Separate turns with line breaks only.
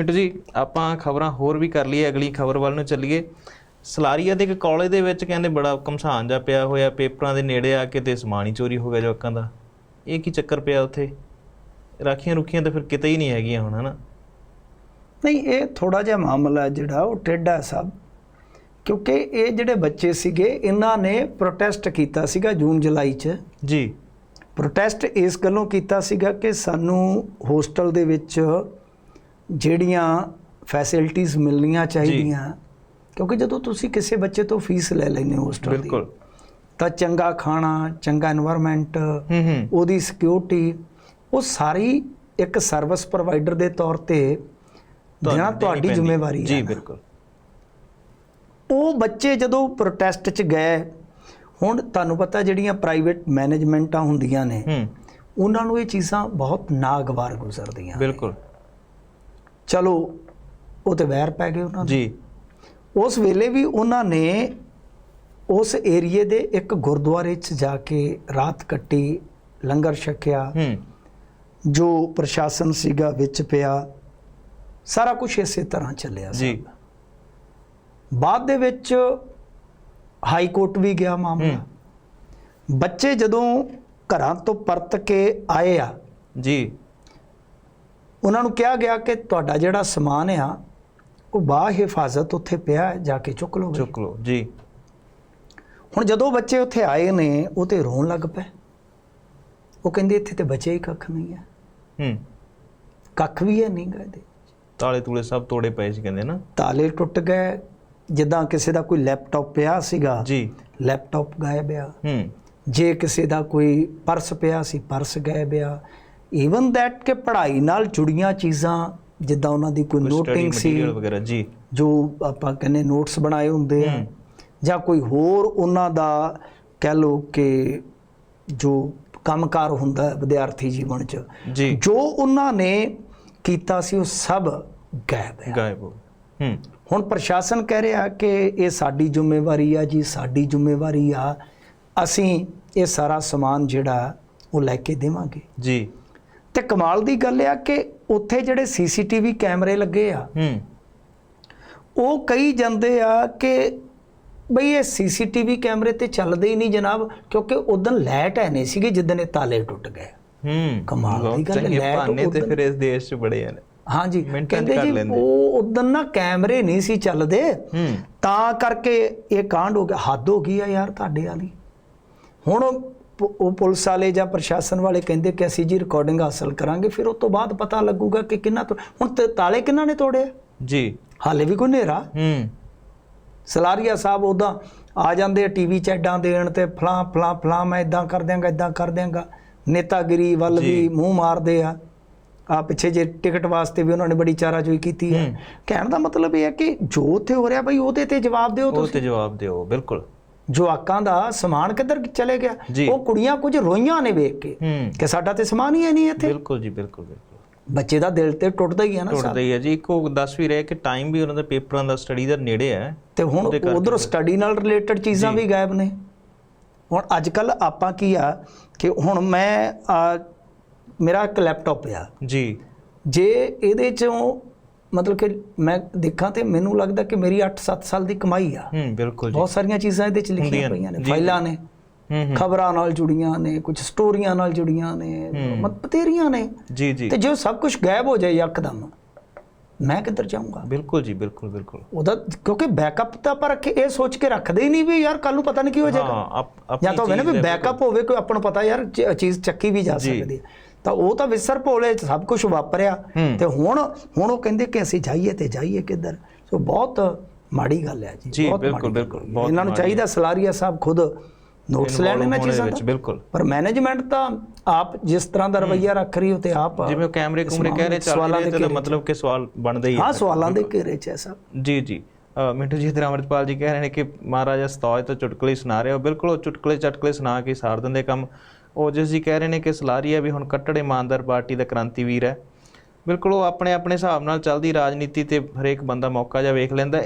ਮਿੰਟੂ ਜੀ ਆਪਾਂ ਖਬਰਾਂ ਹੋਰ ਵੀ ਕਰ ਲਈਏ ਅਗਲੀ ਖਬਰ ਵੱਲ ਨੂੰ ਚੱਲੀਏ। ਸਲਾਰੀਆ ਦੇ ਇੱਕ ਕਾਲਜ ਦੇ ਵਿੱਚ ਕਹਿੰਦੇ ਬੜਾ ਕਮਸਾਨ ਜਾ ਪਿਆ ਹੋਇਆ ਪੇਪਰਾਂ ਦੇ ਨੇੜੇ ਆ ਕੇ ਤੇ ਸਮਾਨ ਹੀ ਚੋਰੀ ਹੋ ਗਿਆ ਜਵਾਕਾਂ ਦਾ। ਇਹ ਕੀ ਚੱਕਰ ਪਿਆ ਉੱਥੇ? ਰਾਖੀਆਂ ਰੁਖੀਆਂ ਤਾਂ ਫਿਰ ਕਿਤੇ ਹੀ ਨਹੀਂ ਹੈਗੀਆਂ ਹੁਣ ਹਨਾ?
ਨਹੀਂ ਇਹ ਥੋੜਾ ਜਿਹਾ ਮਾਮਲਾ ਜਿਹੜਾ ਉਹ ਹੈ ਸਭ। ਕਿਉਂਕਿ ਇਹ ਜਿਹੜੇ ਬੱਚੇ ਸੀਗੇ ਇਹਨਾਂ ਨੇ ਪ੍ਰੋਟੈਸਟ ਕੀਤਾ ਸੀਗਾ ਜੂਨ ਜੁਲਾਈ 'ਚ।
ਜੀ।
ਪ੍ਰੋਟੈਸਟ ਇਸ ਗੱਲੋਂ ਕੀਤਾ ਸੀਗਾ ਕਿ ਸਾਨੂੰ ਹੋਸਟਲ ਦੇ ਵਿੱਚ ਜਿਹੜੀਆਂ ਫੈਸਿਲਿਟੀਆਂ ਮਿਲਣੀਆਂ ਚਾਹੀਦੀਆਂ ਕਿਉਂਕਿ ਜਦੋਂ ਤੁਸੀਂ ਕਿਸੇ ਬੱਚੇ ਤੋਂ ਫੀਸ ਲੈ ਲੈਨੇ ਹੋ ਹੋਸਟਲ
ਬਿਲਕੁਲ।
ਤਾਂ ਚੰਗਾ ਖਾਣਾ ਚੰਗਾ এনवायरमेंट ਉਹਦੀ ਸਿਕਿਉਰਿਟੀ ਉਹ ਸਾਰੀ ਇੱਕ ਸਰਵਿਸ ਪ੍ਰੋਵਾਈਡਰ ਦੇ ਤੌਰ ਤੇ
ਜਾਂ
ਤੁਹਾਡੀ ਜ਼ਿੰਮੇਵਾਰੀ ਹੈ
ਜੀ ਬਿਲਕੁਲ।
ਉਹ ਬੱਚੇ ਜਦੋਂ ਪ੍ਰੋਟੈਸਟ 'ਚ ਗਏ ਹੁਣ ਤੁਹਾਨੂੰ ਪਤਾ ਜਿਹੜੀਆਂ ਪ੍ਰਾਈਵੇਟ ਮੈਨੇਜਮੈਂਟਾਂ ਹੁੰਦੀਆਂ ਨੇ ਉਹਨਾਂ ਨੂੰ ਇਹ ਚੀਜ਼ਾਂ ਬਹੁਤ ਨਾਗਵਾਰ ਗੁਜ਼ਰਦੀਆਂ
ਬਿਲਕੁਲ।
ਚਲੋ ਉਹ ਤੇ ਵੈਰ ਪੈ ਗਏ ਉਹਨਾਂ ਦੇ।
ਜੀ।
ਉਸ ਵੇਲੇ ਵੀ ਉਹਨਾਂ ਨੇ ਉਸ ਏਰੀਏ ਦੇ ਇੱਕ ਗੁਰਦੁਆਰੇ 'ਚ ਜਾ ਕੇ ਰਾਤ ਕੱਟੀ ਲੰਗਰ ਛਕਿਆ
ਹੂੰ।
ਜੋ ਪ੍ਰਸ਼ਾਸਨ ਸੀਗਾ ਵਿੱਚ ਪਿਆ ਸਾਰਾ ਕੁਝ ਇਸੇ ਤਰ੍ਹਾਂ ਚੱਲਿਆ
ਜੀ।
ਬਾਅਦ ਦੇ ਵਿੱਚ ਹਾਈ ਕੋਰਟ ਵੀ ਗਿਆ ਮਾਮਲਾ। ਬੱਚੇ ਜਦੋਂ ਘਰਾਂ ਤੋਂ ਪਰਤ ਕੇ ਆਏ ਆ
ਜੀ।
ਉਹਨਾਂ ਨੂੰ ਕਿਹਾ ਗਿਆ ਕਿ ਤੁਹਾਡਾ ਜਿਹੜਾ ਸਮਾਨ ਆ ਉਹ ਬਾਹ ਹਿਫਾਜ਼ਤ ਉੱਥੇ ਪਿਆ ਜਾ ਕੇ ਚੁੱਕ ਲਓ
ਚੁੱਕ ਲਓ ਜੀ।
ਹੁਣ ਜਦੋਂ ਬੱਚੇ ਉੱਥੇ ਆਏ ਨੇ ਉਹ ਤੇ ਰੋਣ ਲੱਗ ਪਏ। ਉਹ ਕਹਿੰਦੇ ਇੱਥੇ ਤੇ ਬਚੇ ਹੀ ਕੱਖ ਨਹੀਂ ਹੈ।
ਹੂੰ।
ਕੱਖ ਵੀ ਹੈ ਨਹੀਂ ਗਾ ਇਹਦੇ
ਤਾਲੇ ਤੂਲੇ ਸਭ ਤੋੜੇ ਪਏ ਸੀ ਕਹਿੰਦੇ ਨਾ।
ਤਾਲੇ ਟੁੱਟ ਗਏ। ਜਿੱਦਾਂ ਕਿਸੇ ਦਾ ਕੋਈ ਲੈਪਟਾਪ ਪਿਆ ਸੀਗਾ
ਜੀ।
ਲੈਪਟਾਪ ਗਾਇਬ ਆ।
ਹੂੰ।
ਜੇ ਕਿਸੇ ਦਾ ਕੋਈ ਪਰਸ ਪਿਆ ਸੀ ਪਰਸ ਗਾਇਬ ਆ। ਈਵਨ ਦੈਟ ਕਿ ਪੜ੍ਹਾਈ ਨਾਲ ਜੁੜੀਆਂ ਚੀਜ਼ਾਂ ਜਿੱਦਾਂ ਉਹਨਾਂ ਦੀ ਕੋਈ ਨੋਟਿੰਗ ਸੀ
ਵਗੈਰਾ ਜੀ।
ਜੋ ਆਪਾਂ ਕਹਿੰਦੇ ਨੋਟਸ ਬਣਾਏ ਹੁੰਦੇ ਆ ਜਾਂ ਕੋਈ ਹੋਰ ਉਹਨਾਂ ਦਾ ਕਹਿ ਲੋ ਕਿ ਜੋ ਕੰਮਕਾਰ ਹੁੰਦਾ ਵਿਦਿਆਰਥੀ ਜੀਵਨ 'ਚ
ਜੀ।
ਉਹਨਾਂ ਨੇ ਕੀਤਾ ਸੀ ਉਹ ਸਭ ਗਾਇਬ ਹੈ
ਗਾਇਬ ਹੂੰ।
ਹੁਣ ਪ੍ਰਸ਼ਾਸਨ ਕਹਿ ਰਿਹਾ ਕਿ ਇਹ ਸਾਡੀ ਜ਼ਿੰਮੇਵਾਰੀ ਆ ਜੀ ਸਾਡੀ ਜ਼ਿੰਮੇਵਾਰੀ ਆ ਅਸੀਂ ਇਹ ਸਾਰਾ ਸਮਾਨ ਜਿਹੜਾ ਉਹ ਲੈ ਕੇ ਦੇਵਾਂਗੇ।
ਜੀ।
ਤੇ ਕਮਾਲ ਦੀ ਗੱਲ ਆ ਕਿ ਉੱਥੇ ਜਿਹੜੇ ਸੀਸੀਟੀਵੀ ਕੈਮਰੇ ਲੱਗੇ ਆ
ਹੂੰ।
ਉਹ ਕਹੀ ਜਾਂਦੇ ਆ ਕਿ ਬਈ ਇਹ ਸੀਸੀਟੀਵੀ ਕੈਮਰੇ ਤੇ ਚੱਲਦੇ ਹੀ ਨਹੀਂ ਜਨਾਬ ਕਿਉਂਕਿ ਉਦੋਂ ਲਾਈਟ ਹੈ ਨਹੀਂ ਸੀਗੇ ਜਿੱਦਣ ਇਹ ਤਾਲੇ ਟੁੱਟ ਗਏ।
ਹੂੰ।
ਕਮਾਲ ਦੀ ਗੱਲ ਹੈ, ਲੈ ਤਾਂ
ਫਿਰ ਇਸ ਦੇਸ਼ 'ਚ ਬੜੇ ਆ ਨੇ।
ਹਾਂਜੀ ਕਹਿੰਦੇ ਜੀ। ਉਹ ਉਦੋਂ ਨਾ ਕੈਮਰੇ ਨਹੀਂ ਸੀ ਚੱਲਦੇ
ਹੂੰ।
ਤਾਂ ਕਰਕੇ ਇਹ ਕਾਂਡ ਹੋ ਗਿਆ। ਹੱਦ ਹੋ ਗਈ ਆ ਯਾਰ ਤੁਹਾਡੇ ਵਾਲੀ। ਹੁਣ ਉਹ ਪੁਲਿਸ ਵਾਲੇ ਜਾਂ ਪ੍ਰਸ਼ਾਸਨ ਵਾਲੇ ਕਹਿੰਦੇ ਕਿ ਅਸੀਂ ਜੀ ਰਿਕਾਰਡਿੰਗ ਹਾਸਲ ਕਰਾਂਗੇ ਫਿਰ ਉਸ ਤੋਂ ਬਾਅਦ ਪਤਾ ਲੱਗੂਗਾ ਕਿ ਕਿੰਨਾ ਹੁਣ ਤਾਲੇ ਕਿੰਨਾ ਨੇ ਤੋੜੇ?
ਜੀ।
ਹਾਲੇ ਵੀ ਕੋਈ ਹਨੇਰਾ?
ਹੂੰ।
ਸਲਾਰੀਆ ਸਾਹਿਬ ਉਦਾਂ ਆ ਜਾਂਦੇ ਆ ਟੀਵੀ ਚ ਐਡਾਂ ਦੇਣ ਤੇ ਫਲਾਂ ਫਲਾਂ ਫਲਾਂ ਮੈਂ ਇਦਾਂ ਕਰ ਦਿਆਂਗਾ ਇਦਾਂ ਕਰ ਦਿਆਂਗਾ। ਨੇਤਾਗਿਰੀ ਵੱਲ। ਵੀ ਮੂੰਹ ਮਾਰਦੇ ਆ। ਆ ਪਿੱਛੇ ਜੇ ਟਿਕਟ ਵਾਸਤੇ ਵੀ ਉਹਨਾਂ ਨੇ ਬੜੀ ਚਾਰਾਜੋਈ ਕੀਤੀ ਹੈ। ਕਹਿਣ ਦਾ ਮਤਲਬ ਇਹ ਹੈ ਕਿ ਜੋ ਉੱਥੇ ਹੋ ਰਿਹਾ ਬਈ ਉਹਦੇ ਤੇ ਜਵਾਬ ਦਿਓ ਤੁਸੀਂ
ਤੇ ਜਵਾਬ ਦਿਓ ਬਿਲਕੁਲ।
ਜਵਾਕਾਂ ਦਾ ਸਮਾਨ ਕਿੱਧਰ ਚਲੇ ਗਿਆ। ਉਹ ਕੁੜੀਆਂ ਕੁਝ ਰੋਈਆਂ ਨੇ ਵੇਖ ਕੇ ਕਿ ਸਾਡਾ ਤੇ ਸਮਾਨ ਹੀ ਨਹੀਂ ਇੱਥੇ।
ਬਿਲਕੁਲ ਜੀ ਬਿਲਕੁਲ ਬਿਲਕੁਲ।
ਬੱਚੇ ਦਾ ਦਿਲ ਤੇ ਟੁੱਟਦਾ ਹੀ ਹੈ ਨਾ
ਟੁੱਟਦਾ ਹੀ ਹੈ ਜੀ। ਇੱਕ ਦੱਸ ਵੀ ਰਹੇ ਕਿ ਟਾਈਮ ਵੀ ਉਹਨਾਂ ਦੇ ਪੇਪਰਾਂ ਦਾ ਸਟੱਡੀ ਦਾ ਨੇੜੇ ਹੈ।
ਤੇ ਹੁਣ ਉਧਰ ਸਟੱਡੀ ਨਾਲ ਰਿਲੇਟਡ ਚੀਜ਼ਾਂ ਵੀ ਗਾਇਬ ਨੇ। ਹੁਣ ਅੱਜ ਕੱਲ ਆਪਾਂ ਕੀ ਆ ਕਿ ਹੁਣ ਮੈਂ ਮੇਰਾ ਇੱਕ ਲੈਪਟਾਪ ਆ।
ਜੀ।
ਜੇ ਇਹਦੇ ਚੋਂ ਮਤਲਬ ਕਿ ਮੈਂ ਦੇਖਾਂ ਤੇ ਮੈਨੂੰ ਲੱਗਦਾ ਕਿ ਮੇਰੀ 8-7 ਸਾਲ ਦੀ ਕਮਾਈ ਆ।
ਹੂੰ ਬਿਲਕੁਲ ਜੀ।
ਬਹੁਤ ਸਾਰੀਆਂ ਚੀਜ਼ਾਂ ਇਹਦੇ ਚ ਲਿਖੀਆਂ। ਪਈਆਂ ਨੇ। ਫਾਈਲਾਂ ਨੇ ਖਬਰਾਂ ਨਾਲ ਜੁੜੀਆਂ ਨੇ ਕੁਝ ਸਟੋਰੀਆਂ ਨਾਲ ਜੁੜੀਆਂ ਨੇ ਮਤ ਬਤੇਰੀਆਂ ਨੇ।
ਜੀ ਜੀ।
ਤੇ ਜੇ ਸਭ ਕੁਝ ਗਾਇਬ ਹੋ ਜਾਏ ਯਕਦਮ ਮੈਂ ਕਿੱਧਰ ਜਾਊਂਗਾ?
ਬਿਲਕੁਲ ਜੀ ਬਿਲਕੁਲ ਬਿਲਕੁਲ।
ਉਹਦਾ ਕਿਉਂਕਿ ਬੈਕਅਪ ਤਾਂ ਆਪਾਂ ਰੱਖੇ ਇਹ ਸੋਚ ਕੇ ਰੱਖਦੇ ਹੀ ਨਹੀਂ ਵੀ ਯਾਰ ਕੱਲ ਨੂੰ ਪਤਾ ਨਹੀਂ ਕੀ ਹੋ ਜਾਏਗਾ।
ਹਾਂ
ਜਾਂ ਤਾਂ ਹੋਵੇ ਨਾ ਵੀ ਬੈਕਅਪ ਹੋਵੇ ਕੋਈ ਆਪਾਂ ਨੂੰ ਪਤਾ ਯਾਰ ਚੀਜ਼ ਚੱਕੀ ਵੀ ਜਾ
ਜੀ।
ਸਕਦੀ ਹੈ। ਤਾਂ ਉਹ ਤਾਂ ਵਿਸਰ ਭੋਲੇ ਚ ਸਭ ਕੁਝ ਵਾਪਰਿਆ।
ਹੂੰ।
ਤੇ ਹੁਣ ਹੁਣ ਉਹ ਕਹਿੰਦੇ ਕਿ ਅਸੀਂ ਜਾਈਏ ਤੇ ਜਾਈਏ ਕਿੱਧਰ? ਸੋ ਬਹੁਤ ਮਾੜੀ ਗੱਲ ਹੈ ਜੀ ਬਹੁਤ
ਬਿਲਕੁਲ, ਬਿਲਕੁਲ,
ਹੈ। ਇਹਨਾਂ ਨੂੰ ਚਾਹੀਦਾ ਸਲਾਰੀਆ ਸਾਹਿਬ ਖੁਦ ਨੋਟਸ ਲੈਣ ਇਹਨਾਂ ਚੀਜ਼ਾਂ
ਵਿੱਚ
ਦਾ
ਬਿਲਕੁਲ।
ਪਰ ਮੈਨੇਜਮੈਂਟ ਤਾਂ ਆਪ ਜਿਸ ਤਰ੍ਹਾਂ ਦਾ ਰਵਈਆ ਰੱਖ ਰਹੀ ਹੋ ਤੇ ਆਪ
ਜਿਵੇਂ ਕੈਮਰੇ ਕੁਮਰੇ ਕਹਿ ਰਹੇ ਚੱਲ ਰਹੇ ਤੇ। ਮਤਲਬ ਕਿ ਸਵਾਲ ਬਣਦਾ ਹੀ ਹੈ
ਹਾਂ ਸਵਾਲਾਂ ਦੇ ਘੇਰੇ ਚ ਹੈ ਸਭ।
ਜੀ ਜੀ। ਮਿੰਟੂ ਜੀ ਤੇ ਅਮਰਪਾਲ ਜੀ ਕਹਿ ਰਹੇ ਨੇ ਕਿ ਮਹਾਰਾਜਾ ਸਤੌਜ ਤੋਂ ਚੁਟਕਲੇ ਸੁਣਾ ਰਿਹਾ ਉਹ ਬਿਲਕੁਲ ਉਹ ਚੁਟਕਲੇ ਚਟਕਲੇ ਸੁਣਾ ਕੇ ਸਾਰ ਦਿੰਦੇ ਕੰਮ। ਉਹ ਜਿਸ ਜੀ ਕਹਿ ਰਹੇ ਨੇ ਕਿ ਸਲਾਰੀਆ ਵੀ ਹੁਣ ਕੱਟੜ ਇਮਾਨਦਾਰ ਪਾਰਟੀ ਦਾ ਕ੍ਰਾਂਤੀਵੀਰ ਹੈ। ਬਿਲਕੁਲ ਉਹ ਆਪਣੇ ਆਪਣੇ ਹਿਸਾਬ ਨਾਲ ਚੱਲਦੀ ਰਾਜਨੀਤੀ ਤੇ ਹਰੇਕ ਬੰਦਾ ਮੌਕਾ ਜਿਹਾ ਵੇਖ ਲੈਂਦਾ